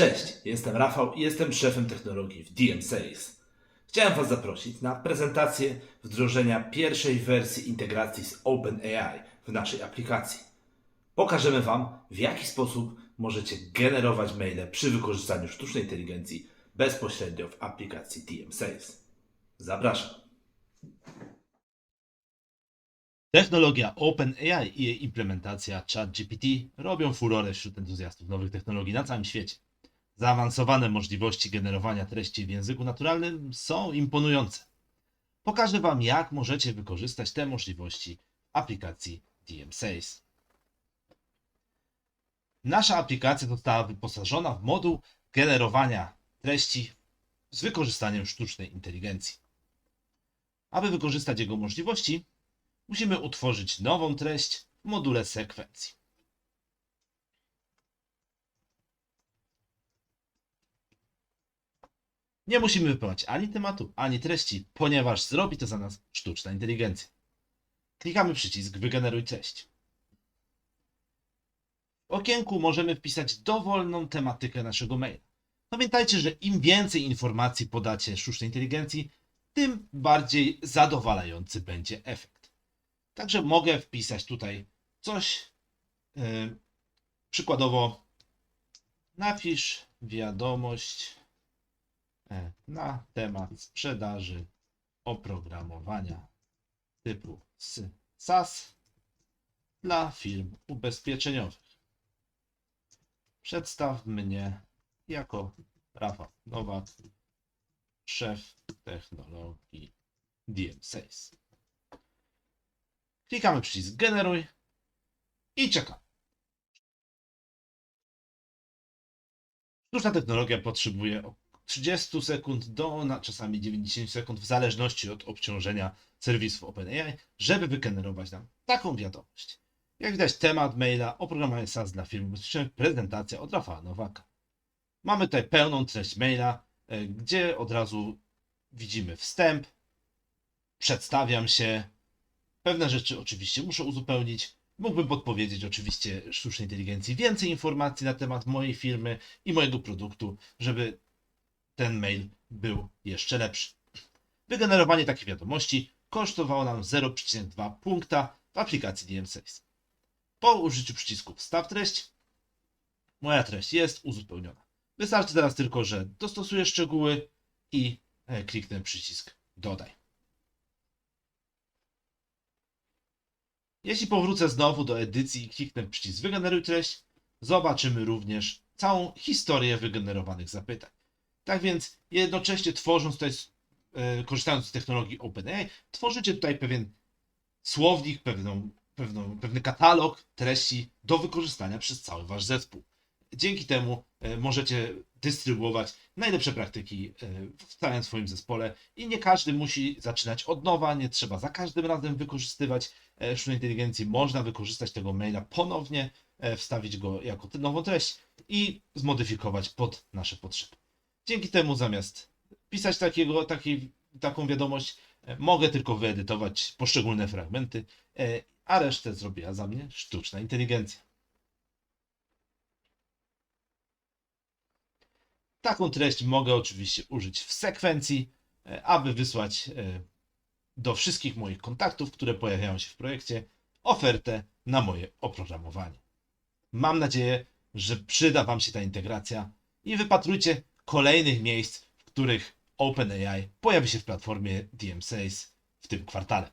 Cześć, jestem Rafał i jestem szefem technologii w DM Sales. Chciałem Was zaprosić na prezentację wdrożenia pierwszej wersji integracji z OpenAI w naszej aplikacji. Pokażemy Wam, w jaki sposób możecie generować maile przy wykorzystaniu sztucznej inteligencji bezpośrednio w aplikacji DM Sales. Zapraszam. Technologia OpenAI i jej implementacja ChatGPT robią furorę wśród entuzjastów nowych technologii na całym świecie. Zaawansowane możliwości generowania treści w języku naturalnym są imponujące. Pokażę Wam, jak możecie wykorzystać te możliwości w aplikacji DM Sales. Nasza aplikacja została wyposażona w moduł generowania treści z wykorzystaniem sztucznej inteligencji. Aby wykorzystać jego możliwości, musimy utworzyć nową treść w module sekwencji. Nie musimy wypełniać ani tematu, ani treści, ponieważ zrobi to za nas sztuczna inteligencja. Klikamy przycisk Wygeneruj treść. W okienku możemy wpisać dowolną tematykę naszego maila. Pamiętajcie, że im więcej informacji podacie sztucznej inteligencji, tym bardziej zadowalający będzie efekt. Także mogę wpisać tutaj coś. Yy, przykładowo, napisz wiadomość na temat sprzedaży oprogramowania typu SaaS dla firm ubezpieczeniowych. Przedstaw mnie jako Rafał Nowak, szef technologii DM Sales. Klikamy przycisk generuj i czekamy. Sztuczna technologia potrzebuje 30 sekund do na czasami 90 sekund w zależności od obciążenia serwisów OpenAI, żeby wygenerować nam taką wiadomość. Jak widać temat maila oprogramowanie SaaS dla firm ubezpieczeniowych, prezentacja od Rafała Nowaka. Mamy tutaj pełną treść maila, e, gdzie od razu widzimy wstęp, przedstawiam się, Pewne rzeczy oczywiście muszę uzupełnić. Mógłbym podpowiedzieć oczywiście sztucznej inteligencji więcej informacji na temat mojej firmy i mojego produktu, żeby ten mail był jeszcze lepszy. Wygenerowanie takiej wiadomości kosztowało nam 0,2 punkta w aplikacji DM Sales. Po użyciu przycisku Wstaw treść, moja treść jest uzupełniona. Wystarczy teraz tylko, że dostosuję szczegóły i e, kliknę przycisk Dodaj. Jeśli powrócę znowu do edycji i kliknę przycisk Wygeneruj treść, zobaczymy również całą historię wygenerowanych zapytań. Tak więc jednocześnie tworząc tutaj, e, korzystając z technologii OpenAI, tworzycie tutaj pewien słownik, pewną, pewną, pewny katalog treści do wykorzystania przez cały wasz zespół. Dzięki temu e, możecie dystrybuować najlepsze praktyki e, w całym swoim zespole i nie każdy musi zaczynać od nowa, nie trzeba za każdym razem wykorzystywać sztucznej inteligencji. Można wykorzystać tego maila ponownie, wstawić go jako nową treść i zmodyfikować pod nasze potrzeby. Dzięki temu zamiast pisać takiego, takiej, taką wiadomość, e, mogę tylko wyedytować poszczególne fragmenty, e, a resztę zrobiła za mnie sztuczna inteligencja. Taką treść mogę oczywiście użyć w sekwencji, e, aby wysłać do wszystkich moich kontaktów, które pojawiają się w projekcie, ofertę na moje oprogramowanie. Mam nadzieję, że przyda Wam się ta integracja i wypatrujcie kolejnych miejsc, w których OpenAI pojawi się w platformie DM Sales w tym kwartale.